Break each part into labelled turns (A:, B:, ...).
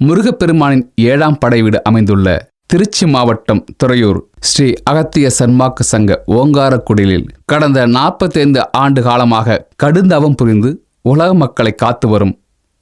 A: முருகப்பெருமானின் ஏழாம் படைவீடு அமைந்துள்ள திருச்சி மாவட்டம் துறையூர் ஸ்ரீ அகத்திய சன்மாக்கு சங்க ஓங்காரக்குடிலில் கடந்த 45 ஆண்டு காலமாக கடுந்தவம் புரிந்து உலக மக்களை காத்து வரும்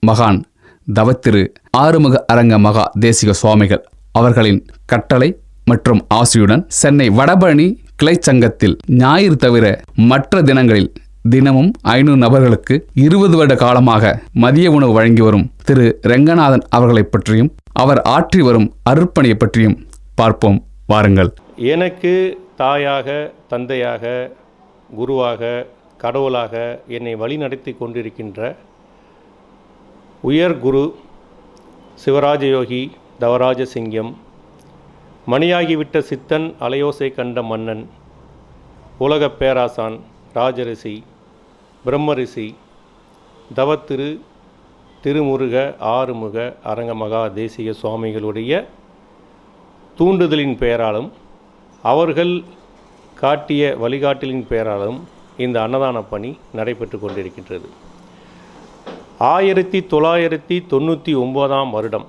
A: மகான் தவத்திரு ஆறுமுக அரங்க மகா தேசிக சுவாமிகள் அவர்களின் கட்டளை மற்றும் ஆசியுடன் சென்னை வடபழனி கிளை சங்கத்தில் ஞாயிறு தவிர மற்ற தினங்களில் தினமும் ஐநூறு நபர்களுக்கு இருபது வருட காலமாக மதிய உணவு வழங்கி வரும் திரு ரெங்கநாதன் அவர்களைப் பற்றியும் அவர் ஆற்றி வரும் அருட்பணியை பற்றியும் பார்ப்போம். வாருங்கள்.
B: எனக்கு தாயாக தந்தையாக குருவாக கடவுளாக என்னை வழிநடத்தி கொண்டிருக்கின்ற உயர் குரு சிவராஜயோகி தவராஜ சிங்கம் மணியாகிவிட்ட சித்தன் அலையோசை கண்ட மன்னன் உலகப் பேராசான் ராஜரிசி பிரம்மரிஷி தவத்திரு திருமுருக ஆறுமுக அரங்கமகா தேசிய சுவாமிகளுடைய தூண்டுதலின் பெயராலும் அவர்கள் காட்டிய வழிகாட்டலின் பெயராலும் இந்த அன்னதான பணி நடைபெற்று கொண்டிருக்கின்றது. ஆயிரத்தி தொள்ளாயிரத்தி தொண்ணூற்றி ஒன்பதாம் வருடம்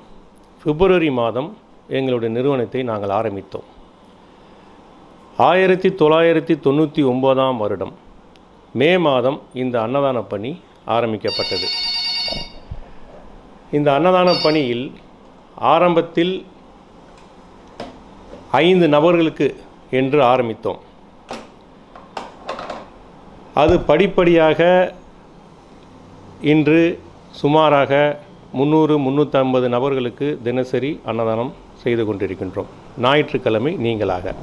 B: பிப்ரவரி மாதம் எங்களுடைய நிறுவனத்தை நாங்கள் ஆரம்பித்தோம். ஆயிரத்தி தொள்ளாயிரத்தி தொண்ணூற்றி ஒன்பதாம் வருடம் மே மாதம் இந்த அன்னதான பணி ஆரம்பிக்கப்பட்டது. இந்த அன்னதான பணியில் ஆரம்பத்தில் ஐந்து நபர்களுக்கு என்று ஆரம்பித்தோம். அது படிப்படியாக இன்று சுமாராக முந்நூறு முந்நூற்றம்பது நபர்களுக்கு தினசரி அன்னதானம் செய்து கொண்டிருக்கின்றோம். ஞாயிற்றுக்கிழமை நீங்களாக.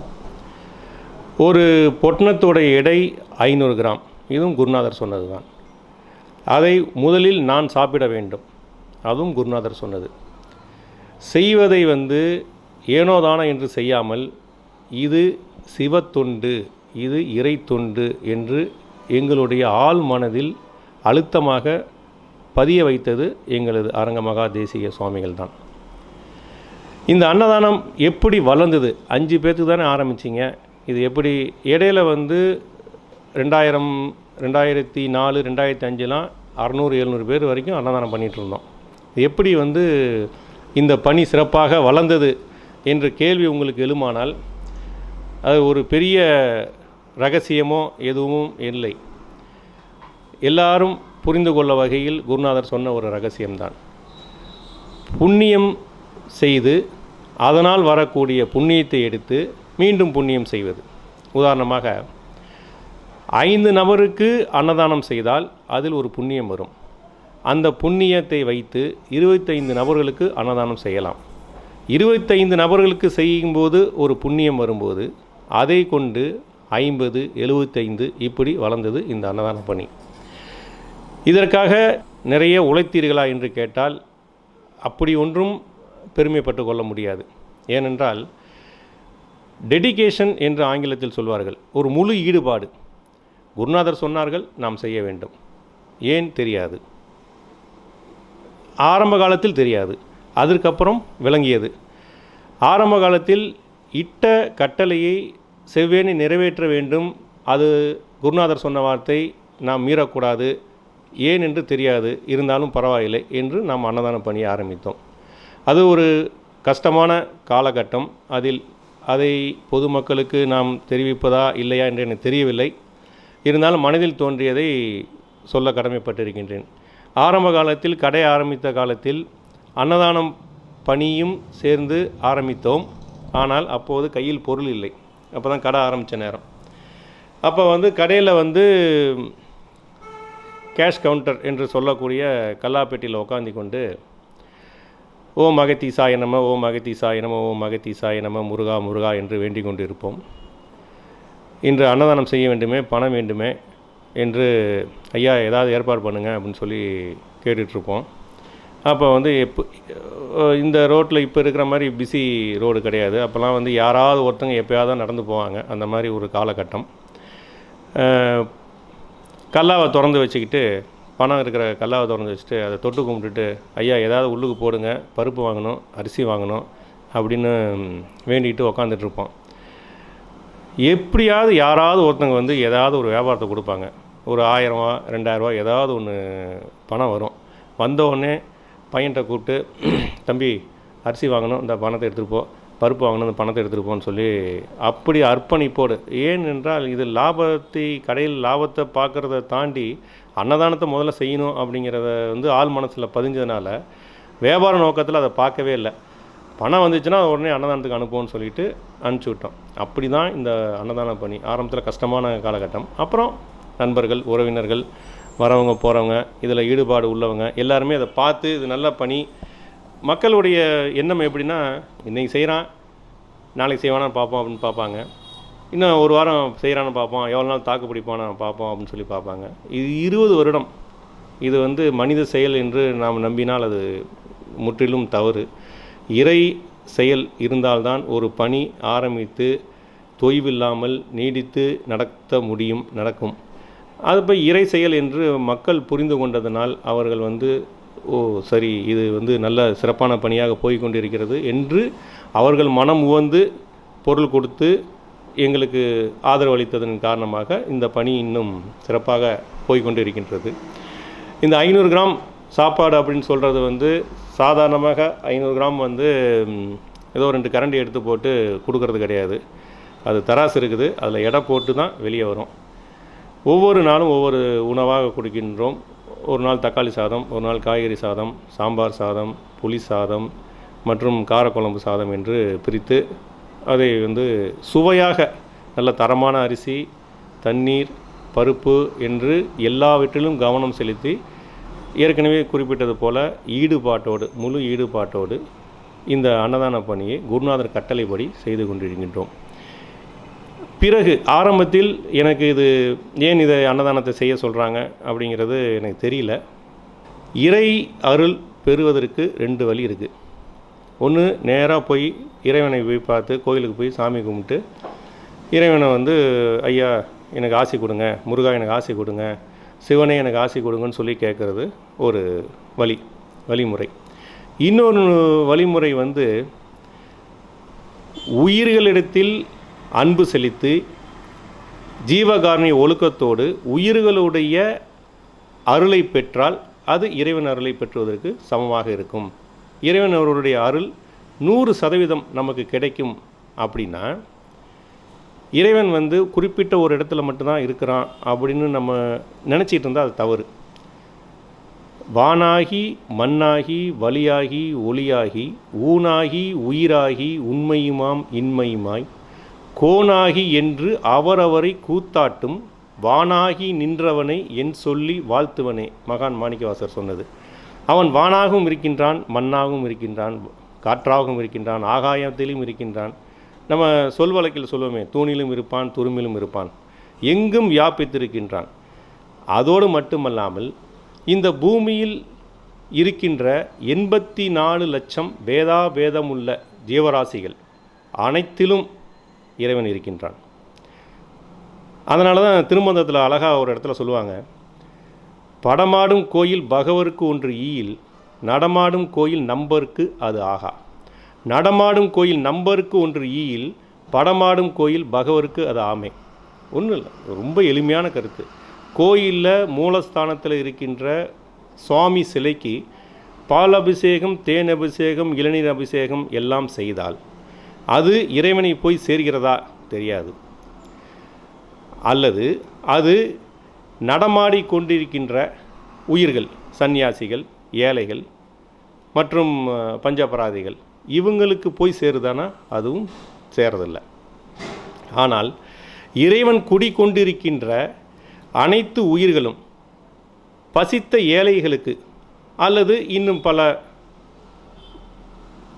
B: ஒரு பொட்டணத்தோடைய எடை ஐநூறு கிராம். இதுவும் குருநாதர் சொன்னது தான் அதை முதலில் நான் சாப்பிட வேண்டும். அதுவும் குருநாதர் சொன்னது. செய்வதை வந்து ஏனோதானோ என்று செய்யாமல் இது சிவத்தொண்டு இது இறை தொண்டு என்று எங்களுடைய ஆள் மனதில் அழுத்தமாக பதிய வைத்தது எங்களது அரங்கமகா தேசிய சுவாமிகள் தான் இந்த அன்னதானம் எப்படி வளர்ந்தது? அஞ்சு பேர்த்துக்கு தானே ஆரம்பிச்சிங்க. இது எப்படி இடையில வந்து ரெண்டாயிரம் ரெண்டாயிரத்தி நாலு ரெண்டாயிரத்தி அஞ்சுலாம் அறநூறு எழுநூறு பேர் வரைக்கும் அன்னதானம் பண்ணிகிட்ருந்தோம் எப்படி வந்து இந்த பணி சிறப்பாக வளர்ந்தது என்ற கேள்வி உங்களுக்கு எழுமானால் அது ஒரு பெரிய ரகசியமோ எதுவும் இல்லை. எல்லாரும் புரிந்து கொள்ள வகையில் குருநாதர் சொன்ன ஒரு ரகசியம்தான். புண்ணியம் செய்து அதனால் வரக்கூடிய புண்ணியத்தை எடுத்து மீண்டும் புண்ணியம் செய்வது. உதாரணமாக ஐந்து நபருக்கு அன்னதானம் செய்தால் அதில் ஒரு புண்ணியம் வரும். அந்த புண்ணியத்தை வைத்து இருபத்தைந்து நபர்களுக்கு அன்னதானம் செய்யலாம். இருபத்தைந்து நபர்களுக்கு செய்யும்போது ஒரு புண்ணியம் வரும்போது அதை கொண்டு ஐம்பது எழுபத்தைந்து இப்படி வளர்ந்தது இந்த அன்னதான பணி. இதற்காக நிறைய உழைத்தீர்களா என்று கேட்டால் அப்படி ஒன்றும் பெருமைப்பட்டு கொள்ள முடியாது. ஏனென்றால் டெடிகேஷன் என்று ஆங்கிலத்தில் சொல்வார்கள் ஒரு முழு ஈடுபாடு. குருநாதர் சொன்னார்கள் நாம் செய்ய வேண்டும். ஏன் தெரியாது. ஆரம்ப காலத்தில் தெரியாது. அதற்கப்புறம் விளங்கியது. ஆரம்ப காலத்தில் இட்ட கட்டளையை செவ்வேனி நிறைவேற்ற வேண்டும். அது குருநாதர் சொன்ன வார்த்தை நாம் மீறக்கூடாது. ஏன் என்று தெரியாது. இருந்தாலும் பரவாயில்லை என்று நாம் அன்னதான பணியை ஆரம்பித்தோம். அது ஒரு கஷ்டமான காலகட்டம். அதில் அதை பொதுமக்களுக்கு நாம் தெரிவிப்பதா இல்லையா என்று எனக்கு தெரியவில்லை. இருந்தாலும் மனதில் தோன்றியதை சொல்ல கடமைப்பட்டிருக்கின்றேன். ஆரம்ப காலத்தில் கடை ஆரம்பித்த காலத்தில் அன்னதானம் பணியும் சேர்ந்து ஆரம்பித்தோம். ஆனால் அப்போது கையில் பொருள் இல்லை. அப்போ தான் கடை ஆரம்பித்த நேரம். அப்போ வந்து கடையில் வந்து கேஷ் கவுண்டர் என்று சொல்லக்கூடிய கல்லாப்பேட்டியில் உட்காந்து கொண்டு ஓம் அகத்தீசாய சாயனம ஓம் அகத்தீசாய சாயனம ஓம் அகத்தீசாய சாயனம முருகா முருகா என்று வேண்டிக் கொண்டு இருப்போம் இன்று அன்னதானம் செய்ய வேண்டுமே பணம் வேண்டுமே என்று ஐயா ஏதாவது ஏற்பாடு பண்ணுங்கள் அப்படின்னு சொல்லி கேட்டுட்ருப்போம் அப்போ வந்து எப்போ இந்த ரோட்டில் இப்போ இருக்கிற மாதிரி பிஸி ரோடு கிடையாது. அப்போல்லாம் வந்து யாராவது ஒருத்தங்க எப்போயாவது தான் நடந்து போவாங்க. அந்த மாதிரி ஒரு காலகட்டம். கல்லாவை திறந்து வச்சுக்கிட்டு பணம் இருக்கிற கல்லாவை திறந்து வச்சுட்டு அதை தொட்டு கும்பிட்டுட்டு ஐயா ஏதாவது உள்ளுக்கு போடுங்க. பருப்பு வாங்கணும் அரிசி வாங்கணும் அப்படின்னு வேண்டிகிட்டு உக்காந்துட்ருப்போம். எப்படியாவது யாராவது ஒருத்தங்க வந்து ஏதாவது ஒரு வியாபாரத்தை கொடுப்பாங்க. ஒரு ஆயிரரூவா ரெண்டாயிரரூவா ஏதாவது ஒன்று பணம் வரும். வந்தவுடனே பையன்கிட்ட கூப்பிட்டு தம்பி அரிசி வாங்கணும் இந்த பணத்தை எடுத்துகிட்டு போ. பருப்பு வாங்கணும் இந்த பணத்தை எடுத்துகிட்டு போன்னு சொல்லி அப்படி அர்ப்பணிப்போடு. ஏன் என்றால் இது லாபத்தை கடையில் லாபத்தை பார்க்குறத தாண்டி அன்னதானத்தை முதல்ல செய்யணும் அப்படிங்கிறத வந்து ஆள் மனசில் பதிஞ்சதுனால வியாபார நோக்கத்தில் அதை பார்க்கவே இல்லை. பணம் வந்துச்சுன்னா உடனே அன்னதானத்துக்கு அனுப்புவோம்னு சொல்லிட்டு அனுப்பிச்சி விட்டோம். அப்படி தான் இந்த அன்னதான பணி. ஆரம்பத்தில் கஷ்டமான காலகட்டம். அப்புறம் நண்பர்கள் உறவினர்கள் வரவங்க போகிறவங்க இதில் ஈடுபாடு உள்ளவங்க எல்லாருமே அதை பார்த்து இது நல்ல பணி. மக்களுடைய எண்ணம் எப்படின்னா இன்றைக்கி செய்கிறான் நாளைக்கு செய்வானான்னு பார்ப்போம் அப்படின்னு பார்ப்பாங்க. இன்னும் ஒரு வாரம் செய்கிறான்னு பார்ப்போம். எவ்வளோ நாள் தாக்கு பிடிப்பானு பார்ப்போம் அப்படின்னு சொல்லி பார்ப்பாங்க. இது இருபது வருடம். இது வந்து மனித செயல் என்று நாம் நம்பினால் அது முற்றிலும் தவறு. இறை செயல் இருந்தால்தான் ஒரு பணி ஆரம்பித்து தொய்வில்லாமல் நீடித்து நடத்த முடியும் நடக்கும். அது போய் இறை செயல் என்று மக்கள் புரிந்து கொண்டதனால் அவர்கள் வந்து ஓ சரி இது வந்து நல்ல சிறப்பான பணியாக போய்கொண்டிருக்கிறது என்று அவர்கள் மனம் உவந்து பொருள் கொடுத்து எங்களுக்கு ஆதரவு அளித்ததன் காரணமாக இந்த பணி இன்னும் சிறப்பாக போய்கொண்டிருக்கின்றது. இந்த ஐநூறு கிராம் சாப்பாடு அப்படின்னு சொல்கிறது வந்து சாதாரணமாக ஐநூறு கிராம் வந்து ஏதோ ரெண்டு கரண்டி எடுத்து போட்டு கொடுக்கறது கிடையாது. அது தராசு இருக்குது. அதில் எடை போட்டு தான் வெளியே வரும். ஒவ்வொரு நாளும் ஒவ்வொரு உணவாக கொடுக்கின்றோம். ஒரு நாள் தக்காளி சாதம் ஒரு நாள் காய்கறி சாதம் சாம்பார் சாதம் புளி சாதம் மற்றும் காரக்குழம்பு சாதம் என்று பிரித்து அதை வந்து சுவையாக நல்ல தரமான அரிசி தண்ணீர் பருப்பு என்று எல்லாவற்றிலும் கவனம் செலுத்தி ஏற்கனவே குறிப்பிட்டது போல் ஈடுபாட்டோடு முழு ஈடுபாட்டோடு இந்த அன்னதான பணியை குருநாதர் கட்டளைப்படி செய்து கொண்டிருக்கின்றோம். பிறகு ஆரம்பத்தில் எனக்கு இது ஏன் இதை அன்னதானத்தை செய்ய சொல்கிறாங்க அப்படிங்கிறது எனக்கு தெரியல. இறை அருள் பெறுவதற்கு ரெண்டு வழி இருக்குது ஒன்று நேராக போய் இறைவனை போய் பார்த்து கோயிலுக்கு போய் சாமி கும்பிட்டு இறைவனை வந்து ஐயா எனக்கு ஆசை கொடுங்க முருகா எனக்கு ஆசை கொடுங்க சிவனை எனக்கு ஆசி கொடுங்கன்னு சொல்லி கேட்குறது ஒரு வழி வழிமுறை. இன்னொரு வழிமுறை வந்து உயிர்களிடத்தில் அன்பு செலுத்தி ஜீவகாரணி ஒழுக்கத்தோடு உயிர்களுடைய அருளை பெற்றால் அது இறைவன் அருளை பெற்றுவதற்கு சமமாக இருக்கும். இறைவன் அவருடைய அருள் நூறு சதவீதம் நமக்கு கிடைக்கும் அப்படின்னா இறைவன் வந்து குறிப்பிட்ட ஒரு இடத்துல மட்டும்தான் இருக்கிறான் அப்படின்னு நம்ம நினச்சிட்டு இருந்தால் அது தவறு. வானாகி மண்ணாகி வலியாகி ஒளியாகி ஊனாகி உயிராகி உண்மையுமாம் இன்மையுமாய் கோனாகி என்று அவரவரை கூத்தாட்டும் வானாகி நின்றவனை என் சொல்லி வாழ்த்துவனே மகான் மாணிக்கவாசர் சொன்னது. அவன் வானாகவும் இருக்கின்றான் மண்ணாகவும் இருக்கின்றான் காற்றாகவும் இருக்கின்றான் ஆகாயத்திலும் இருக்கின்றான் நம்ம சொல் வழக்கில் சொல்லுவோமே தூணிலும் இருப்பான் துரும்பிலும் இருப்பான். எங்கும் வியாபித்திருக்கின்றான். அதோடு மட்டுமல்லாமல் இந்த பூமியில் இருக்கின்ற எண்பத்தி நாலு லட்சம் வேதா வேதமுள்ள ஜீவராசிகள் அனைத்திலும் இறைவன் இருக்கின்றான். அதனால தான் திருமந்தத்தில் அழகாக ஒரு இடத்துல சொல்லுவாங்க படமாடும் கோயில் பகவருக்கு ஒன்று ஈயில் நடமாடும் கோயில் நம்பருக்கு அது ஆகா. நடமாடும் கோயில் நம்பருக்கு ஒன்று ஈயில் படமாடும் கோயில் பகவருக்கு அது ஆமை. ஒன்றும் இல்லை ரொம்ப எளிமையான கருத்து. கோயிலில் மூலஸ்தானத்தில் இருக்கின்ற சுவாமி சிலைக்கு பால் அபிஷேகம் தேன் அபிஷேகம் இளநீர் அபிஷேகம் எல்லாம் செய்தால் அது இறைவனை போய் சேர்கிறதா? தெரியாது. அல்லது அது நடமாடி கொண்டிருக்கின்ற உயிர்கள் சந்நியாசிகள் ஏழைகள் மற்றும் பஞ்சபராதிகள் இவங்களுக்கு போய் சேருதானா? அதுவும் சேரதில்லை. ஆனால் இறைவன் குடிக்கொண்டிருக்கின்ற அனைத்து உயிர்களும் பசித்த ஏழைகளுக்கு அல்லது இன்னும் பல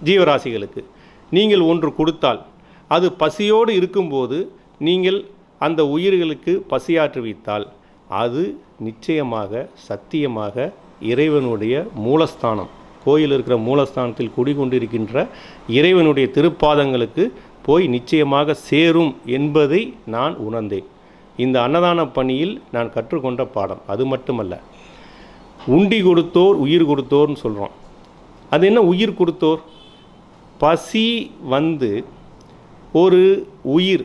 B: ஜீவராசிகளுக்கு நீங்கள் ஒன்று கொடுத்தால் அது பசியோடு இருக்கும்போது நீங்கள் அந்த உயிர்களுக்கு பசியாற்றுவித்தால் அது நிச்சயமாக சத்தியமாக இறைவனுடைய மூலஸ்தானம். கோயில் இருக்கிற மூலஸ்தானத்தில் குடிகொண்டிருக்கின்ற இறைவனுடைய திருப்பாதங்களுக்கு போய் நிச்சயமாக சேரும் என்பதை நான் உணர்ந்தேன். இந்த அன்னதான பணியில் நான் கற்றுக்கொண்ட பாடம். அது மட்டுமல்ல உண்டி கொடுத்தோர் உயிர் கொடுத்தோர்னு சொல்கிறோம் அது என்ன உயிர் கொடுத்தோர்? பசி வந்து ஒரு உயிர்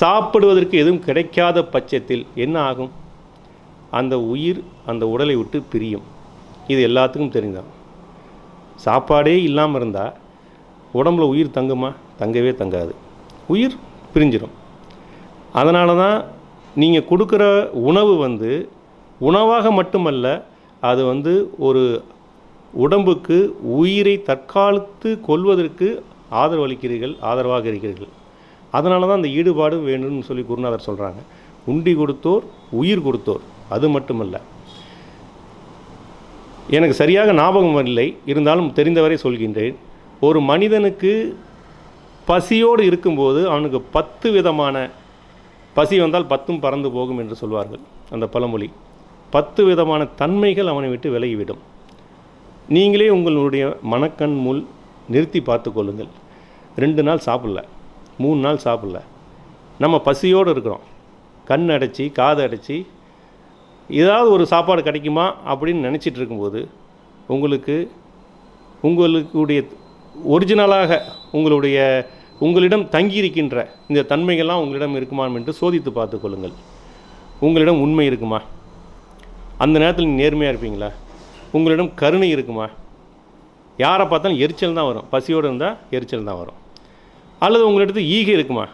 B: சாப்பிடுவதற்கு எதுவும் கிடைக்காத பட்சத்தில் என்ன ஆகும்? அந்த உயிர் அந்த உடலை விட்டு பிரியும். இது எல்லாத்துக்கும் தெரிந்தான் சாப்பாடே இல்லாமல் இருந்தால் உடம்புல உயிர் தங்குமா? தங்கவே தங்காது. உயிர் பிரிஞ்சிடும் அதனால தான் நீங்கள் கொடுக்குற உணவு வந்து உணவாக மட்டுமல்ல அது வந்து ஒரு உடம்புக்கு உயிரை தற்காலத்து கொள்வதற்கு ஆதரவளிக்கிறீர்கள் ஆதரவாக இருக்கிறீர்கள். அதனால தான் அந்த ஈடுபாடு வேணும்னு சொல்லி குருநாதர் சொல்கிறாங்க உண்டி கொடுத்தோர் உயிர் கொடுத்தோர் அது மட்டுமல்ல. எனக்கு சரியாக ஞாபகம் இல்லை இருந்தாலும் தெரிந்தவரை சொல்கின்றேன். ஒரு மனிதனுக்கு பசியோடு இருக்கும்போது அவனுக்கு பத்து விதமான பசி வந்தால் பத்தும் பறந்து போகும் என்று சொல்வார்கள் அந்த பழமொழி. பத்து விதமான தன்மைகள் அவனை விட்டு விலகிவிடும். நீங்களே உங்களுடைய மனக்கண் முள் நிறுத்தி பார்த்து கொள்ளுங்கள். ரெண்டு நாள் சாப்பிடல மூணு நாள் சாப்பிடல. நம்ம பசியோடு இருக்கிறோம். கண் அடைச்சி காதை அடைச்சி ஏதாவது ஒரு சாப்பாடு கிடைக்குமா அப்படின்னு நினச்சிட்டு இருக்கும்போது உங்களுக்கு உங்களுக்குடைய ஒரிஜினலாக உங்களுடைய உங்களிடம் தங்கியிருக்கின்ற இந்த தன்மைகள்லாம் உங்களிடம் இருக்குமா என்று சோதித்து பார்த்து கொள்ளுங்கள். உங்களிடம் உண்மை இருக்குமா? அந்த நேரத்தில் நீ நேர்மையாக இருப்பீங்களா? உங்களிடம் கருணை இருக்குமா? யாரை பார்த்தாலும் எரிச்சல் தான் வரும். பசியோடு இருந்தால் எரிச்சல் தான் வரும். அல்லது உங்களிடத்து ஈகை இருக்குமா?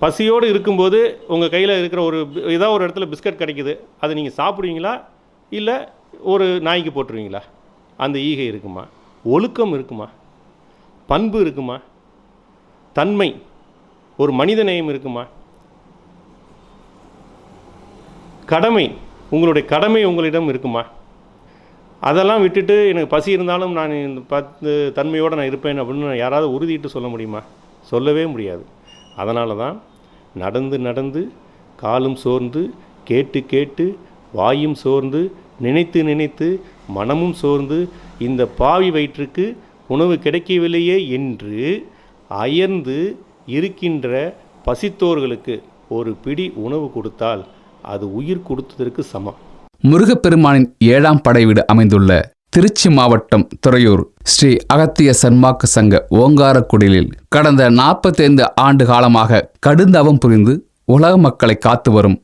B: பசியோடு இருக்கும்போது உங்கள் கையில் இருக்கிற ஒரு ஏதாவது ஒரு இடத்துல பிஸ்கட் கிடைக்குது. அதை நீங்கள் சாப்பிடுவீங்களா? இல்லை ஒரு நாய்க்கு போட்டுருவீங்களா? அந்த ஈகை இருக்குமா? ஒழுக்கம் இருக்குமா? பண்பு இருக்குமா? தன்மை ஒரு மனித நேயம் இருக்குமா? கடமை உங்களுடைய கடமை உங்களிடம் இருக்குமா? அதெல்லாம் விட்டுட்டு எனக்கு பசி இருந்தாலும் நான் இந்த பத்து தன்மையோடு நான் இருப்பேன் அப்படின்னு யாராவது உறுதிட்டு சொல்ல முடியுமா? சொல்லவே முடியாது. அதனால தான் நடந்து நடந்து காலும் சோர்ந்து கேட்டு கேட்டு வாயும் சோர்ந்து நினைத்து நினைத்து மனமும் சோர்ந்து இந்த பாவி வயிற்றுக்கு உணவு கிடைக்கவில்லையே என்று அயர்ந்து இருக்கின்ற பசித்தோர்களுக்கு ஒரு பிடி உணவு கொடுத்தால் அது உயிர் கொடுத்ததற்கு சமம்.
A: முருகப்பெருமானின் ஏழாம் படைவீடு அமைந்துள்ள திருச்சி மாவட்டம் துறையூர் ஸ்ரீ அகத்திய சன்மார்க்க சங்க ஓங்காரக்குடிலில் கடந்த 45 ஆண்டு காலமாக கடுந்தவம் புரிந்து உலக மக்களை காத்து வரும்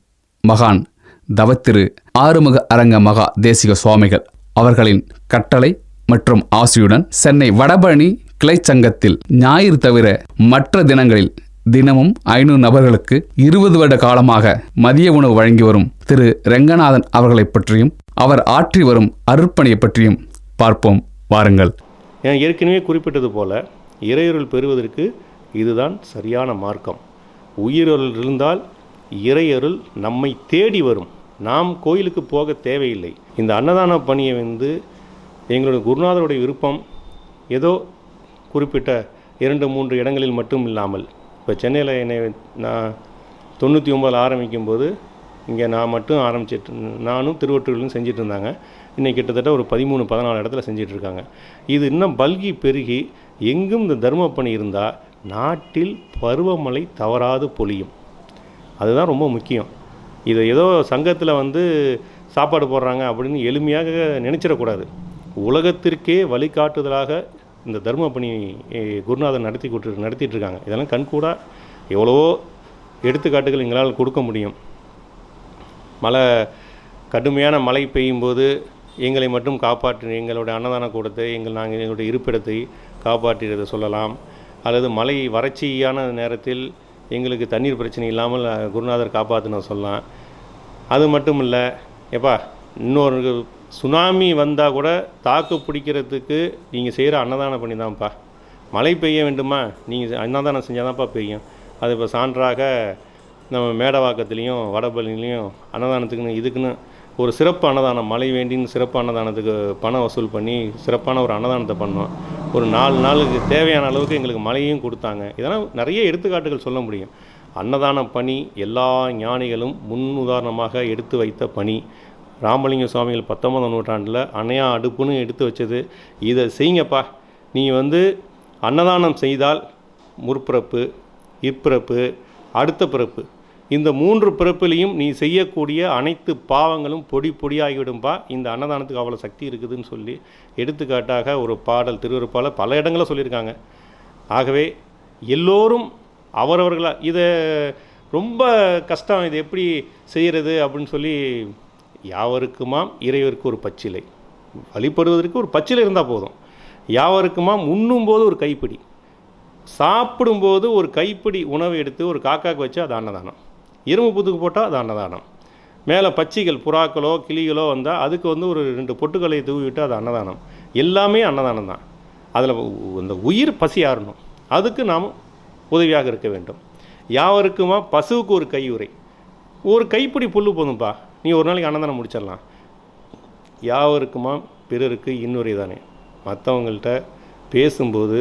A: மகான் தவத்திரு ஆறுமுக அரங்க மகா தேசிக சுவாமிகள். அவர்களின் கட்டளை மற்றும் ஆசியுடன் சென்னை வடபழனி கிளை சங்கத்தில் ஞாயிறு தவிர மற்ற தினங்களில் தினமும் ஐநூறு நபர்களுக்கு இருபது வருட காலமாக மதிய உணவு வழங்கி வரும் திரு ரெங்கநாதன் அவர்களைப் பற்றியும் அவர் ஆற்றி வரும் அர்ப்பணியை பற்றியும் பார்ப்போம். வாருங்கள்.
B: நான் ஏற்கனவே குறிப்பிட்டது போல இறையருள் பெறுவதற்கு இதுதான் சரியான மார்க்கம். உயிரருள் இருந்தால் இறையருள் நம்மை தேடி வரும். நாம் கோயிலுக்கு போக தேவையில்லை. இந்த அன்னதான பணியை வந்து எங்களுடைய குருநாதருடைய விருப்பம். ஏதோ குறிப்பிட்ட இரண்டு மூன்று இடங்களில் மட்டும் இல்லாமல் இப்போ சென்னையில் என்னை நான் தொண்ணூற்றி ஒம்பதில் ஆரம்பிக்கும் போது இங்கே நான் மட்டும் ஆரம்பிச்சிட்டு நானும் திருவொற்றூர்லையும் செஞ்சுட்டு இருந்தாங்க இன்னைக்கு கிட்டத்தட்ட ஒரு பதிமூணு பதினாலு இடத்துல செஞ்சிட்ருக்காங்க இது இன்னும் பல்கி பெருகி எங்கும் இந்த தர்ம பணி இருந்தால் நாட்டில் பருவமழை தவறாது பொழியும். அதுதான் ரொம்ப முக்கியம். இதை ஏதோ சங்கத்தில் வந்து சாப்பாடு போடுறாங்க அப்படின்னு எளிமையாக நினச்சிடக்கூடாது. உலகத்திற்கே வழிகாட்டுதலாக இந்த தர்ம பணி நடத்தி கொட்டு நடத்திட்டு இருக்காங்க. இதெல்லாம் கண்கூடாக எவ்வளவோ எடுத்துக்காட்டுகள் எங்களால் கொடுக்க முடியும். மழை கடுமையான மழை பெய்யும்போது எங்களை மட்டும் காப்பாற்றின எங்களுடைய அன்னதான கூடத்தை எங்கள் நாங்கள் எங்களுடைய இருப்பிடத்தை காப்பாற்றியதை சொல்லலாம். அல்லது மழை வறட்சியான நேரத்தில் எங்களுக்கு தண்ணீர் பிரச்சனை இல்லாமல் குருநாதர் காப்பாற்றின சொல்லலாம். அது மட்டும் இல்லை எப்பா இன்னொரு சுனாமி வந்தால் கூட தாக்கு பிடிக்கிறதுக்கு நீங்கள் செய்கிற அன்னதானம் பண்ணி தான்ப்பா மழை பெய்ய வேண்டுமா? நீங்கள் அன்னதானம் செஞ்சால் தான்ப்பா பெய்யும். அது இப்போ சான்றாக நம்ம மேடவாக்கத்துலேயும் வடபழனிலையும் அன்னதானத்துக்குன்னு இதுக்குன்னு ஒரு சிறப்பு அன்னதானம் மழை வேண்டின்னு சிறப்பு அன்னதானத்துக்கு பணம் வசூல் பண்ணி சிறப்பான ஒரு அன்னதானத்தை பண்ணோம். ஒரு நாலு நாளுக்கு தேவையான அளவுக்கு எங்களுக்கு மழையும் கொடுத்தாங்க. இதெல்லாம் நிறைய எடுத்துக்காட்டுகள் சொல்ல முடியும். அன்னதான பணி எல்லா ஞானிகளும் முன் உதாரணமாக எடுத்து வைத்த பணி. ராமலிங்க சுவாமிகள் பத்தொன்பதாம் நூற்றாண்டில் அணையா அடுப்புன்னு எடுத்து வச்சது. இதை செய்யுங்கப்பா. நீ வந்து அன்னதானம் செய்தால் முற்பிறப்பு இப்பிறப்பு அடுத்த பிறப்பு. இந்த மூன்று பிறப்பிலையும் நீ செய்யக்கூடிய அனைத்து பாவங்களும் பொடி பொடியாகிவிடும்பா. இந்த அன்னதானத்துக்கு அவ்வளோ சக்தி இருக்குதுன்னு சொல்லி எடுத்துக்காட்டாக ஒரு பாடல் திருவருப்பாளர் பல இடங்களில் சொல்லியிருக்காங்க. ஆகவே எல்லோரும் அவரவர்களாக இதை ரொம்ப கஷ்டம் இது எப்படி செய்கிறது அப்படின்னு சொல்லி யாவருக்குமாம் இறைவருக்கு ஒரு பச்சிலை. வழிபடுவதற்கு ஒரு பச்சிலை இருந்தால் போதும். யாவருக்குமா உண்ணும்போது ஒரு கைப்பிடி. சாப்பிடும்போது ஒரு கைப்பிடி உணவை எடுத்து ஒரு காக்காக்கு வச்சு அது அன்னதானம். இரும்பு புத்துக்கு போட்டால் அது அன்னதானம். மேலே பச்சிகள் புறாக்களோ கிளிகளோ வந்தால் அதுக்கு வந்து ஒரு ரெண்டு பொட்டுக்களை தூவி அது அன்னதானம். எல்லாமே அன்னதானம் தான். அதில் அந்த உயிர் பசி ஆறணும். அதுக்கு நாம் உதவியாக இருக்க வேண்டும். யாவருக்குமா பசுவுக்கு ஒரு கையுறை. ஒரு கைப்பிடி புல்லு போதும்ப்பா நீ ஒரு நாளைக்கு அன்னதானம் முடிச்சிடலாம். யாவருக்குமா பிறருக்கு இன்னுரை தானே மற்றவங்கள்ட்ட பேசும்போது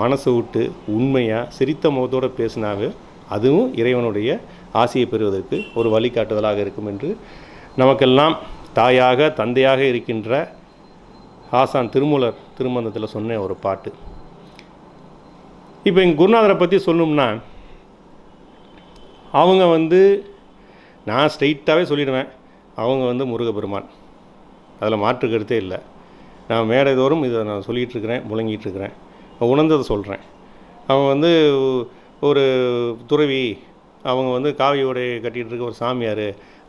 B: மனசு விட்டு உண்மையாக சிரித்த முகத்தோடு பேசினாவே அதுவும் இறைவனுடைய ஆசையை பெறுவதற்கு ஒரு வழிகாட்டுதலாக இருக்கும் என்று நமக்கெல்லாம் தாயாக தந்தையாக இருக்கின்ற ஆசான் திருமூலர் திருமந்தத்தில் சொன்ன ஒரு பாட்டு. இப்போ எங்கள் குருநாதரை பற்றி சொல்லணும்னா அவங்க வந்து நான் ஸ்ட்ரைட்டாகவே சொல்லிடுவேன் அவங்க வந்து முருகப்பெருமான். அதில் மாற்று கருத்தே இல்லை. நான் மேடை தோறும் இதை நான் சொல்லிகிட்டு இருக்கிறேன் முழங்கிட்டு இருக்கிறேன் உணர்ந்ததை சொல்கிறேன் அவன் வந்து ஒரு துறவி அவங்க வந்து காவி உடை கட்டிகிட்டு இருக்க ஒரு சாமியார்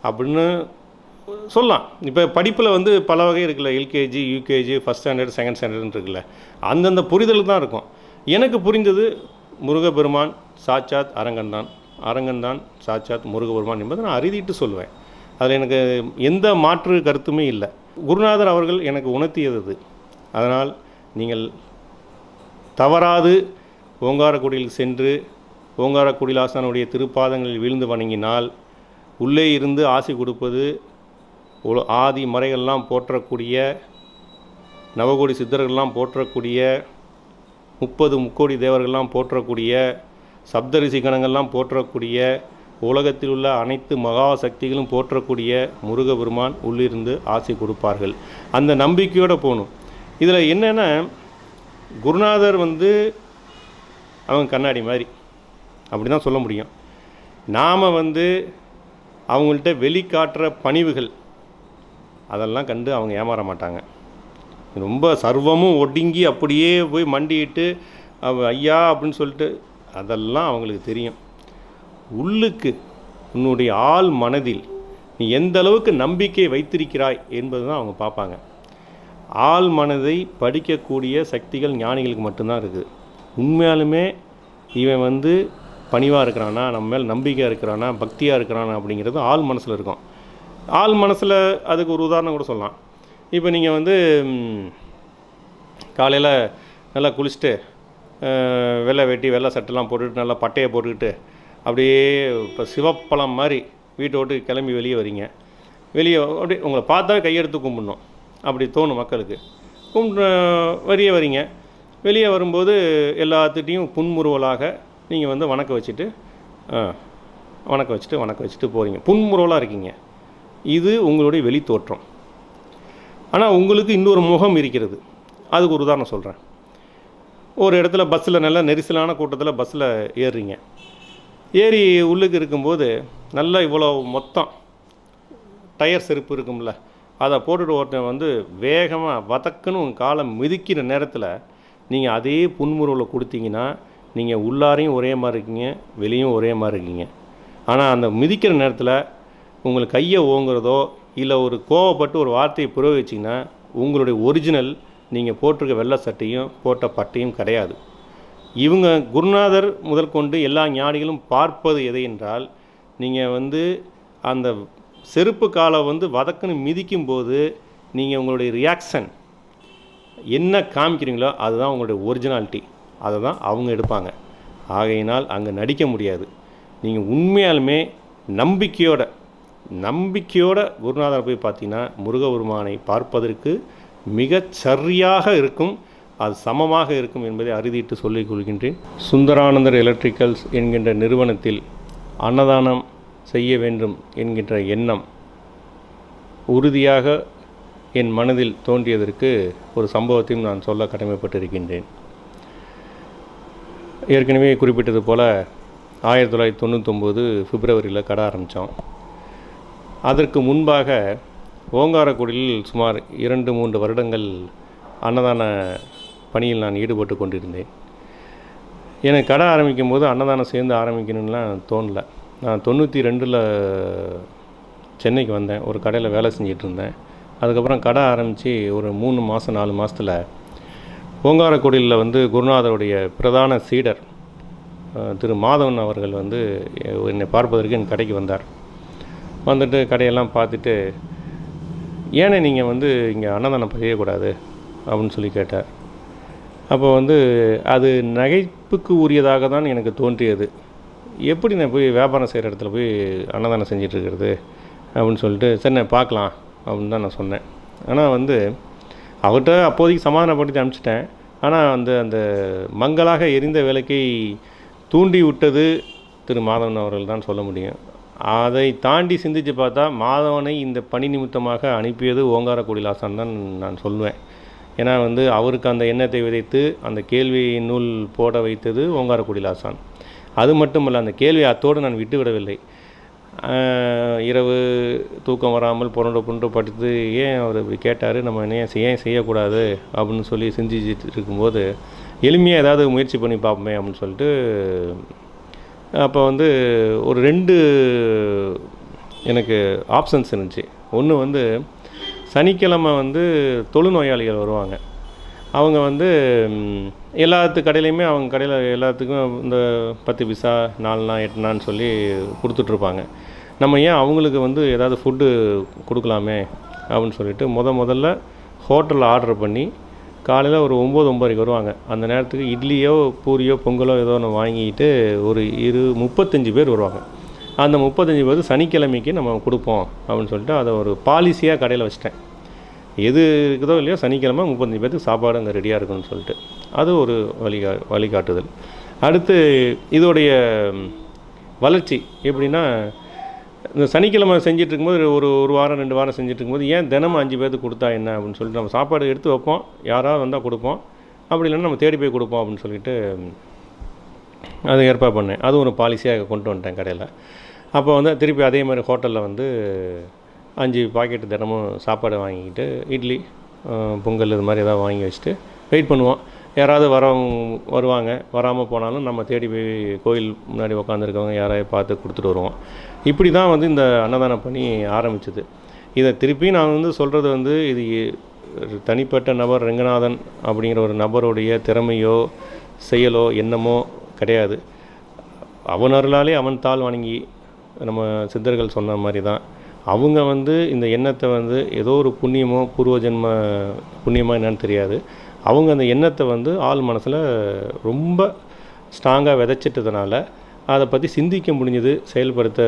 B: அப்படின்னு சொல்லலாம். இப்போ படிப்பில் வந்து பல வகை இருக்குல்ல LKG UKG first standard second ஸ்டாண்டர்ட்னு இருக்குல்ல. அந்தந்த புரிதல் தான் இருக்கும். எனக்கு புரிந்தது முருகபெருமான் சாட்சாத் அரங்கன் தான். அரங்கன் தான் சாட்சாத் முருகபெருமான் என்பதை நான் அறுதிட்டு சொல்லுவேன் அதில் எனக்கு எந்த மாற்று கருத்துமே இல்லை. குருநாதர் அவர்கள் எனக்கு உணர்த்தியது அது. அதனால் நீங்கள் தவறாது ஓங்காரக்குடியில் சென்று ஓங்காரக்குடியில் குடிலாசனுடைய திருப்பாதங்களில் வீழ்ந்து வணங்கினால் உள்ளே இருந்து ஆசி கொடுப்பது ஆதி மறைகள்லாம் போற்றக்கூடிய நவகோடி சித்தர்கள்லாம் போற்றக்கூடிய முப்பது முக்கோடி தேவர்கள்லாம் போற்றக்கூடிய சப்தரிசி கணங்கள்லாம் போற்றக்கூடிய உலகத்தில் உள்ள அனைத்து மகா சக்திகளும் போற்றக்கூடிய முருகபெருமான் உள்ளிருந்து ஆசை கொடுப்பார்கள். அந்த நம்பிக்கையோடு போகணும். இதில் என்னென்னா குருநாதர் வந்து அவங்க கண்ணாடி மாதிரி. அப்படி தான் சொல்ல முடியும். நாம் வந்து அவங்கள்ட்ட வெளிக்காட்டுற பணிவுகள் அதெல்லாம் கண்டு அவங்க ஏமாற மாட்டாங்க. ரொம்ப சர்வமும் ஒடுங்கி அப்படியே போய் மண்டிட்டு ஐயா அப்படின்னு சொல்லிட்டு அதெல்லாம் அவங்களுக்கு தெரியும். உள்ளுக்கு உன்னுடைய ஆள் மனதில் நீ எந்த அளவுக்கு நம்பிக்கை வைத்திருக்கிறாய் என்பது தான் அவங்க பார்ப்பாங்க. ஆள் மனதை படிக்கக்கூடிய சக்திகள் ஞானிகளுக்கு மட்டும்தான் இருக்குது. உண்மையாலுமே இவன் வந்து பணிவாக இருக்கிறானா நம்ம மேல் நம்பிக்கையாக இருக்கிறானா பக்தியாக இருக்கிறானா அப்படிங்கிறது ஆள் மனசில் இருக்கும். ஆள் மனசில் அதுக்கு ஒரு உதாரணம் கூட சொல்லலாம். இப்போ நீங்கள் வந்து காலையில் நல்லா குளிச்சுட்டு வெள்ளை வெட்டி வெள்ளை சட்டெல்லாம் போட்டுட்டு நல்லா பட்டையை போட்டுக்கிட்டு அப்படியே இப்போ சிவப்பழம் மாதிரி வீட்டை விட்டு கிளம்பி வெளியே வரீங்க. வெளியே அப்படியே உங்களை பார்த்தாவே கையெடுத்து கும்பிடணும். அப்படி தோணும் மக்களுக்கு. கும்பிட்டு வெளியே வரீங்க. வெளியே வரும்போது எல்லாத்துட்டையும் புன்முறுவலாக நீங்கள் வந்து வணக்கம் வச்சுட்டு ஆ, வணக்கம் வச்சுட்டு வணக்கம் வச்சுட்டு போகிறீங்க புன்முறுவலாக இருக்கீங்க. இது உங்களுடைய வெளி தோற்றம். ஆனால் உங்களுக்கு இன்னொரு முகம் இருக்கிறது. அதுக்கு ஒரு உதாரணம் சொல்கிறேன் ஒரு இடத்துல பஸ்ஸில் நல்ல நெரிசலான கூட்டத்தில் பஸ்ஸில் ஏறுறீங்க. ஏறி உள்ளுக்கு இருக்கும்போது நல்லா இவ்வளோ மொத்தம் டயர் செருப்பு இருக்கும்ல அதை போட்டுட்டு ஒருத்தன் வந்து வேகமாக வதக்குன்னு உங்கள் காலை மிதிக்கிற நேரத்தில் நீங்கள் அதே புன்முறுவில் கொடுத்தீங்கன்னா நீங்கள் உள்ளாரையும் ஒரே மாதிரி இருக்கீங்க வெளியும் ஒரே மாதிரி இருக்கீங்க. ஆனால் அந்த மிதிக்கிற நேரத்தில் உங்களுக்கு கையை ஓங்குறதோ இல்லை ஒரு கோவப்பட்டு ஒரு வார்த்தையை பிரயோகிச்சிங்கன்னா உங்களுடைய ஒரிஜினல் நீங்கள் போட்டிருக்க வெள்ளை சட்டையும் போட்ட பட்டையும் கிடையாது. இவங்க குருநாதர் முதல் கொண்டு எல்லா ஞானிகளும் பார்ப்பது எதை என்றால் நீங்கள் வந்து அந்த செருப்பு காலை வந்து வதக்குன்னு மிதிக்கும் போது நீங்கள் உங்களுடைய ரியாக்ஷன் என்ன காமிக்கிறீங்களோ அதுதான் உங்களுடைய ஒரிஜினாலிட்டி அதை தான் அவங்க எடுப்பாங்க. ஆகையினால் அங்கே நடிக்க முடியாது. நீங்கள் உண்மையாலுமே நம்பிக்கையோட நம்பிக்கையோட குருநாதரை போய் பார்த்தீங்கன்னா முருகபெருமானை பார்ப்பதற்கு மிகச் சரியாக இருக்கும் அது சமமாக இருக்கும் என்பதை அறுதிட்டு சொல்லிக் கொள்கின்றேன். சுந்தரானந்தர் எலக்ட்ரிக்கல்ஸ் என்கின்ற நிறுவனத்தில் அன்னதானம் செய்ய வேண்டும் என்கின்ற எண்ணம் உறுதியாக என் மனதில் தோன்றியதற்கு ஒரு சம்பவத்தையும் நான் சொல்ல கடமைப்பட்டிருக்கின்றேன். ஏற்கனவே குறிப்பிட்டது போல் ஆயிரத்தி தொள்ளாயிரத்தி தொண்ணூத்தொம்போது பிப்ரவரியில் கடை ஆரம்பித்தோம் அதற்கு முன்பாக ஓங்காரக்குடியில் சுமார் இரண்டு மூன்று வருடங்கள் அன்னதான பணியில் நான் ஈடுபட்டு கொண்டிருந்தேன். எனக்கு கடை ஆரம்பிக்கும் போது அன்னதானம் சேர்ந்து ஆரம்பிக்கணும்லாம் தோணல. நான் தொண்ணூற்றி ரெண்டில் சென்னைக்கு வந்தேன். ஒரு கடையில் வேலை செஞ்சிட்ருந்தேன் அதுக்கப்புறம் கடை ஆரம்பித்து ஒரு மூணு மாதம் நாலு மாதத்தில் ஓங்காரக்குடியில் வந்து குருநாதருடைய பிரதான சீடர் திரு மாதவன் அவர்கள் வந்து என்னை பார்ப்பதற்கு என் கடைக்கு வந்தார். வந்துட்டு கடையெல்லாம் பார்த்துட்டு ஏனே நீங்கள் வந்து இங்கே அன்னதானம் செய்யக்கூடாது அப்படின்னு சொல்லி கேட்டார். அப்போ வந்து அது நகைப்புக்கு உரியதாக தான் எனக்கு தோன்றியது. எப்படி நான் போய் வியாபாரம் செய்கிற இடத்துல போய் அன்னதானம் செஞ்சிட்ருக்கிறது அப்படின்னு சொல்லிட்டு சரி நான் பார்க்கலாம் அப்படின்னு தான் நான் சொன்னேன். ஆனால் வந்து அவர்கிட்ட அப்போதைக்கு சமாதானப்படுத்தி அனுப்பிச்சிட்டேன். ஆனால் அந்த அந்த மங்களாக எரிந்த விளக்கை தூண்டி விட்டது திரு மாதவன் அவர்கள் தான் சொல்ல முடியும். அதை தாண்டி சிந்தித்து பார்த்தா மாதவனை இந்த பணி நிமித்தமாக அனுப்பியது ஓங்காரக்குடிலாசன் தான் நான் சொல்லுவேன். ஏன்னா வந்து அவருக்கு அந்த எண்ணத்தை விதைத்து அந்த கேள்வி நூல் போட வைத்தது ஓங்காரக்குடிலாசான் அது மட்டுமல்ல அந்த கேள்வியை அத்தோடு நான் விட்டு விடவில்லை இரவு தூக்கம் வராமல் புரண்டு புரண்டு படுத்து ஏன் அவர் இப்படி கேட்டார்? நம்ம ஏன் ஏன் செய்யக்கூடாது அப்படின்னு சொல்லி சிந்திச்சுட்டு இருக்கும்போது எளிமையாக ஏதாவது முயற்சி பண்ணி பார்ப்போமே அப்படின்னு சொல்லிட்டு அப்போ வந்து ஒரு ரெண்டு எனக்கு ஆப்ஷன்ஸ் இருந்துச்சு. ஒன்று வந்து சனிக்கிழமை வந்து தொழுநோயாளிகள் வருவாங்க. அவங்க வந்து எல்லாத்து கடையிலையுமே அவங்க கடையில் எல்லாத்துக்கும் இந்த பத்து பைசா நாலுனா எட்டுனான்னு சொல்லி கொடுத்துட்ருப்பாங்க. நம்ம ஏன் அவங்களுக்கு வந்து ஏதாவது ஃபுட்டு கொடுக்கலாமே அப்படின்னு சொல்லிட்டு முத முதல்ல ஹோட்டலில் ஆர்டர் பண்ணி காலையில் ஒரு ஒம்பது ஒம்பதுக்கு வருவாங்க. அந்த நேரத்துக்கு இட்லியோ பூரியோ பொங்கலோ ஏதோ ஒன்று வாங்கிட்டு ஒரு இரு முப்பத்தஞ்சு பேர் வருவாங்க. அந்த முப்பத்தஞ்சு பேர் சனிக்கிழமைக்கு நம்ம கொடுப்போம் அப்படின்னு சொல்லிட்டு அதை ஒரு பாலிசியாக கடையில் வச்சிட்டேன். எது இருக்குதோ இல்லையோ சனிக்கிழமை முப்பத்தஞ்சு பேருக்கு சாப்பாடு அங்கே ரெடியாக இருக்குன்னு சொல்லிட்டு. அது ஒரு வழிகா வழிகாட்டுதல். அடுத்து இதோடைய வளர்ச்சி எப்படின்னா இந்த சனிக்கிழமை செஞ்சுட்டு இருக்கும்போது ஒரு ஒரு வாரம் ரெண்டு வாரம் செஞ்சுட்டு இருக்கும்போது ஏன் தினமும் அஞ்சு பேருக்கு கொடுத்தா என்ன அப்படின்னு சொல்லிட்டு நம்ம சாப்பாடு எடுத்து வைப்போம். யாராவது வந்தால் கொடுப்போம். அப்படி இல்லைன்னா நம்ம தேடி போய் கொடுப்போம் அப்படின்னு சொல்லிட்டு அது ஏற்பாடு பண்ணேன். அது ஒரு பாலிசியாக கொண்டு வந்துட்டேன் கடையில். அப்போ வந்து திருப்பி அதே மாதிரி ஹோட்டலில் வந்து அஞ்சு பாக்கெட் தினமும் சாப்பாடு வாங்கிக்கிட்டு இட்லி பொங்கல் இது மாதிரி எதாவது வாங்கி வச்சுட்டு வெயிட் பண்ணுவோம். யாராவது வரவங்க வருவாங்க வராமல் போனாலும் நம்ம தேடி போய் கோயில் முன்னாடி உட்காந்துருக்கவங்க யாராவது பார்த்து கொடுத்துட்டு வருவோம். இப்படி தான் வந்து இந்த அன்னதான பணி ஆரம்பிச்சது. இதை திருப்பி நான் வந்து சொல்கிறது வந்து இது தனிப்பட்ட நபர் ரெங்கநாதன் அப்படிங்கிற ஒரு நபருடைய திறமையோ செயலோ எண்ணமோ கிடையாது. அவன் அருளாலே அவன் தாள் வணங்கி நம்ம சித்தர்கள் சொன்ன மாதிரி தான் அவங்க வந்து இந்த எண்ணத்தை வந்து ஏதோ ஒரு புண்ணியமோ பூர்வ ஜென்ம புண்ணியமாக என்னன்னு தெரியாது. அவங்க அந்த எண்ணத்தை வந்து ஆள் மனசில் ரொம்ப ஸ்ட்ராங்காக விதைச்சிட்டதுனால அதை பற்றி சிந்திக்க முடிஞ்சது செயல்படுத்த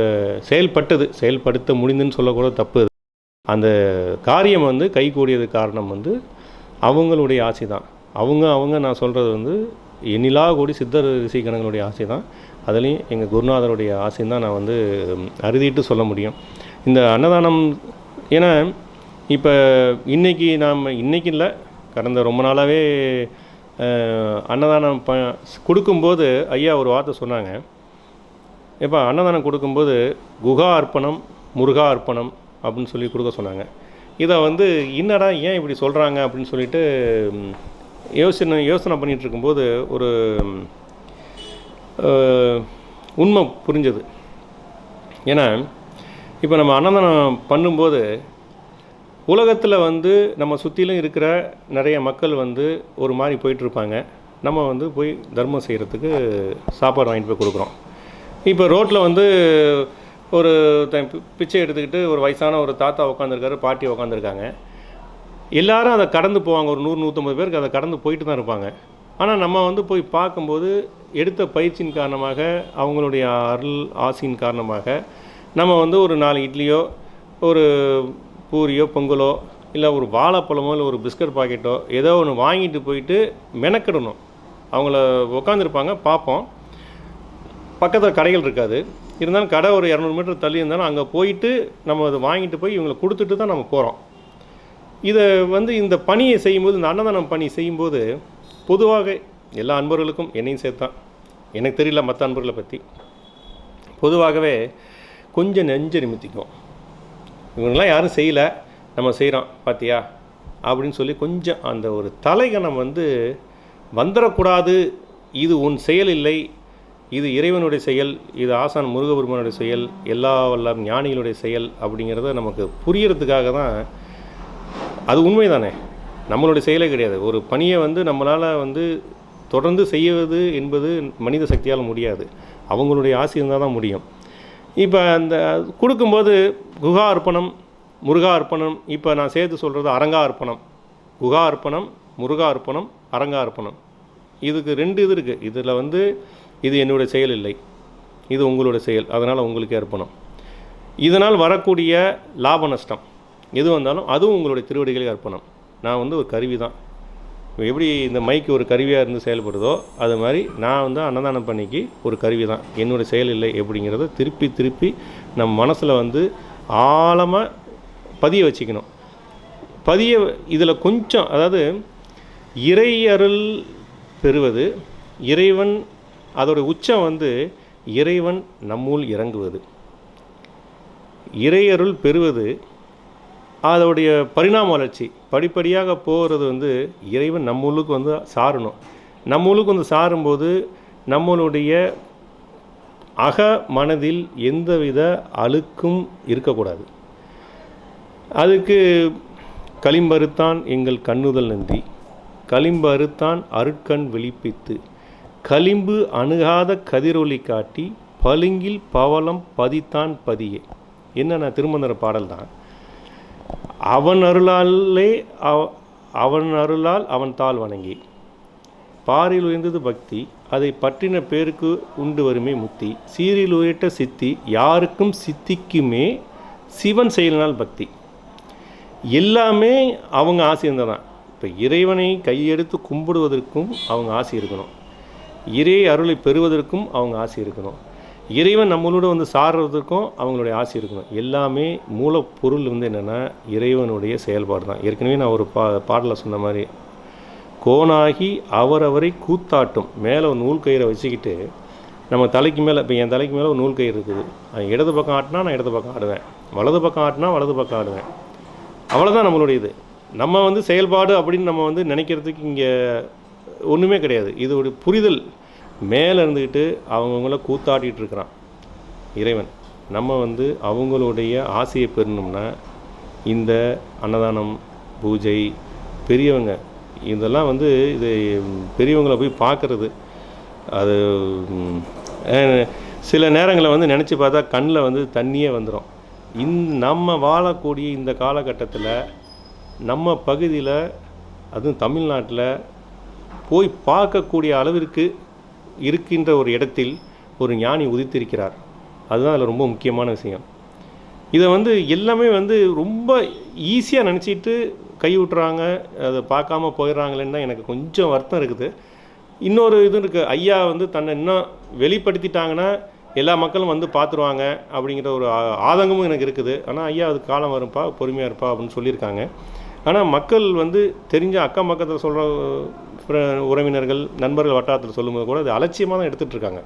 B: செயல்பட்டது செயல்படுத்த முடிந்துன்னு சொல்லக்கூட தப்பு அந்த காரியம் வந்து கைகூடியது காரணம் வந்து அவங்களுடைய ஆசை தான். அவங்க அவங்க நான் சொல்கிறது வந்து எண்ணிலா கூடி சித்தர் ரிசிகணங்களுடைய ஆசை தான். அதுலேயும் எங்கள் குருநாதருடைய ஆசை தான் நான் வந்து அறுதிட்டு சொல்ல முடியும். இந்த அன்னதானம் ஏன்னா இப்போ இன்றைக்கி நாம் இன்றைக்கி இல்லை கடந்த ரொம்ப நாளாகவே அன்னதானம் ப கொடுக்கும்போது ஐயா ஒரு வார்த்தை சொன்னாங்க. இப்போ அன்னதானம் கொடுக்கும்போது குகா அர்ப்பணம் முருகா அர்ப்பணம் அப்படின்னு சொல்லி கொடுக்க சொன்னாங்க. இதை வந்து என்னடா ஏன் இப்படி சொல்கிறாங்க அப்படின்னு சொல்லிட்டு யோசனை யோசனை பண்ணிகிட்டு இருக்கும்போது ஒரு உண்மை புரிஞ்சது. ஏன்னா இப்போ நம்ம அன்னதானம் பண்ணும்போது உலகத்தில் வந்து நம்ம சுற்றிலும் இருக்கிற நிறைய மக்கள் வந்து ஒரு மாதிரி போயிட்டுருப்பாங்க. நம்ம வந்து போய் தர்மம் செய்கிறதுக்கு சாப்பாடு வாங்கிட்டு போய் கொடுக்குறோம். இப்போ ரோட்டில் வந்து ஒரு த- பி- பிச்சை எடுத்துக்கிட்டு ஒரு வயசான ஒரு தாத்தா உட்காந்துருக்காரு பாட்டி உட்காந்துருக்காங்க எல்லாரும் அதை கடந்து போவாங்க. ஒரு நூறு நூற்றம்பது பேருக்கு அதை கடந்து போயிட்டு தான் இருப்பாங்க. ஆனால் நம்ம வந்து போய் பார்க்கும்போது எடுத்த பயிற்சியின் காரணமாக அவங்களுடைய அருள் ஆசையின் காரணமாக நம்ம வந்து ஒரு நாலு இட்லியோ ஒரு பூரியோ பொங்கலோ இல்லை ஒரு வாழைப்பழமோ இல்லை ஒரு பிஸ்கட் பாக்கெட்டோ ஏதோ ஒன்று வாங்கிட்டு போயிட்டு மெனக்கிடணும். அவங்கள உட்காந்துருப்பாங்க பார்ப்போம் பக்கத்தில் கடைகள் இருக்காது. இருந்தாலும் கடை ஒரு இரநூறு மீட்டர் தள்ளி இருந்தாலும் அங்கே போயிட்டு நம்ம அதை வாங்கிட்டு போய் இவங்களை கொடுத்துட்டு தான் நம்ம போகிறோம் இதை வந்து இந்த பணியை செய்யும்போது இந்த அன்னதானம் பணி செய்யும்போது பொதுவாக எல்லா அன்பர்களுக்கும் என்னையும் சேர்த்தான். எனக்கு தெரியல மற்ற அன்பர்களை பற்றி பொதுவாகவே கொஞ்சம் நெஞ்ச நிமித்திக்கும். இவங்கெல்லாம் யாரும் செய்யலை. நம்ம செய்கிறோம் பார்த்தியா அப்படின்னு சொல்லி கொஞ்சம் அந்த ஒரு தலைகணம் வந்து வந்துடக்கூடாது இது உன் செயல் இல்லை. இது இறைவனுடைய செயல். இது ஆசான் முருகபெருமானுடைய செயல். எல்லா வல்ல ஞானிகளுடைய செயல் அப்படிங்கிறத நமக்கு புரியறதுக்காக தான் அது உண்மை தானே நம்மளுடைய செயலே கிடையாது. ஒரு பணியை வந்து நம்மளால் வந்து தொடர்ந்து செய்வது என்பது மனித சக்தியால் முடியாது. அவங்களுடைய ஆசை இருந்தால் தான் முடியும். இப்போ அந்த கொடுக்கும்போது குகா அர்ப்பணம் முருகா அர்ப்பணம் இப்போ நான் சேர்த்து சொல்கிறது அரங்கா அர்ப்பணம். குகா அர்ப்பணம் முருகா அர்ப்பணம் அரங்கா அர்ப்பணம். இதுக்கு ரெண்டு இது இருக்குது இதில் வந்து இது என்னுடைய செயல் இல்லை. இது உங்களுடைய செயல். அதனால் உங்களுக்கே அர்ப்பணம். இதனால் வரக்கூடிய லாப நஷ்டம். எது வந்தாலும் அதுவும் உங்களுடைய திருவடிகளே அர்ப்பணம். நான் வந்து ஒரு கருவி தான் எப்படி இந்த மைக்கு ஒரு கருவியாக இருந்து செயல்படுதோ அது மாதிரி நான் வந்து அன்னதானம் பண்ணிக்கு ஒரு கருவி தான். என்னுடைய செயல் இல்லை எப்படிங்கிறத திருப்பி திருப்பி நம் மனசில் வந்து ஆழமாக பதிய வச்சுக்கணும். பதிய இதில் கொஞ்சம் அதாவது இறையருள் பெறுவது இறைவன் அதோட உச்சம் வந்து இறைவன் நம்முள் இறங்குவது. இறையருள் பெறுவது அதோடைய பரிணாம வளர்ச்சி படிப்படியாக போகிறது வந்து இறைவன் நம்ம உள்ளுக்கு வந்து சாரணும். நம்ம உள்ளுக்கு வந்து சாரும்போது நம்மளுடைய அக மனதில் எந்தவித அழுக்கும் இருக்கக்கூடாது. அதுக்கு களிம்பறுத்தான் எங்கள் கண்ணுதல் நந்தி களிம்பறுத்தான் அருட்கண் விழிப்பித்து களிம்பு அணுகாத கதிரொலி காட்டி பளிங்கில் பவளம் பதித்தான் பதியே. என்னென்ன திருமந்திர பாடல் தான் அவன் அருளாலே அவ- அவன் அருளால் அவன் தாள் வணங்கி. பாரில் உயர்ந்தது பக்தி அதை பற்றின பேருக்கு உண்டு வருமே முத்தி. சீரில் உயர்த்த சித்தி யாருக்கும் சித்திக்குமே சிவன் செயலினால் பக்தி. எல்லாமே அவங்க ஆசை தான் இப்போ இறைவனை கையெடுத்து கும்பிடுவதற்கும் அவங்க ஆசை இருக்கணும். இறை அருளை பெறுவதற்கும் அவங்க ஆசை இருக்கணும். இறைவன் நம்மளோட வந்து சாடுறதுக்கும் அவங்களுடைய ஆசை இருக்கணும். எல்லாமே மூலப்பொருள் வந்து என்னென்னா இறைவனுடைய செயல்பாடு தான். ஏற்கனவே நான் ஒரு பா பாடலில் சொன்ன மாதிரி கோணாகி அவரவரை கூத்தாட்டும். மேலே ஒரு நூல் கயிறை வச்சுக்கிட்டு நம்ம தலைக்கு மேலே இப்போ என் தலைக்கு மேலே ஒரு நூல் கயிறு இருக்குது. அது இடது பக்கம் ஆட்டினா நான் இடது பக்கம் ஆடுவேன். வலது பக்கம் ஆட்டினா வலது பக்கம் ஆடுவேன். அவ்வளோதான் நம்மளுடைய இது. நம்ம வந்து செயல்பாடு அப்படின்னு நம்ம வந்து நினைக்கிறதுக்கு இங்கே ஒன்றுமே கிடையாது. இது ஒரு புரிதல். மேலே இருந்துக்கிட்டு அவங்கவுங்கள கூத்தாட்டிகிட்டு இருக்கிறான். இறைவன் நம்ம வந்து அவங்களுடைய ஆசையை பெறணும்னா இந்த அன்னதானம் பூஜை பெரியவங்க இதெல்லாம் வந்து இது பெரியவங்களை போய் பார்க்குறது. அது சில நேரங்களில் வந்து நினச்சி பார்த்தா கண்ணில் வந்து தண்ணியே வந்துடும் இந் நம்ம வாழக்கூடிய இந்த காலகட்டத்தில் நம்ம பகுதியில் அதுவும் தமிழ்நாட்டில் போய் பார்க்கக்கூடிய அளவிற்கு இருக்கின்ற ஒரு இடத்தில் ஒரு ஞானி உதித்திருக்கிறார். அதுதான் அதில் ரொம்ப முக்கியமான விஷயம். இதை வந்து எல்லாமே வந்து ரொம்ப ஈஸியாக நினச்சிட்டு கைவிட்டுறாங்க அதை பார்க்காம போயிடுறாங்களேன்னு தான் எனக்கு கொஞ்சம் வருத்தம் இருக்குது. இன்னொரு இது இருக்குது ஐயா வந்து தன்னை இன்னும் வெளிப்படுத்திட்டாங்கன்னா எல்லா மக்களும் வந்து பார்த்துருவாங்க அப்படிங்கிற ஒரு ஆதங்கமும் எனக்கு இருக்குது. ஆனால் ஐயா அதுக்கு காலம் வரும்ப்பா பொறுமையாக இருப்பா அப்படின்னு சொல்லியிருக்காங்க. ஆனால் மக்கள் வந்து தெரிஞ்ச அக்கம் பக்கத்தில் சொல்கிற உறவினர்கள் நண்பர்கள் வட்டாரத்தில் சொல்லும்போது கூட அது அலட்சியமாக தான் எடுத்துகிட்டு இருக்காங்க.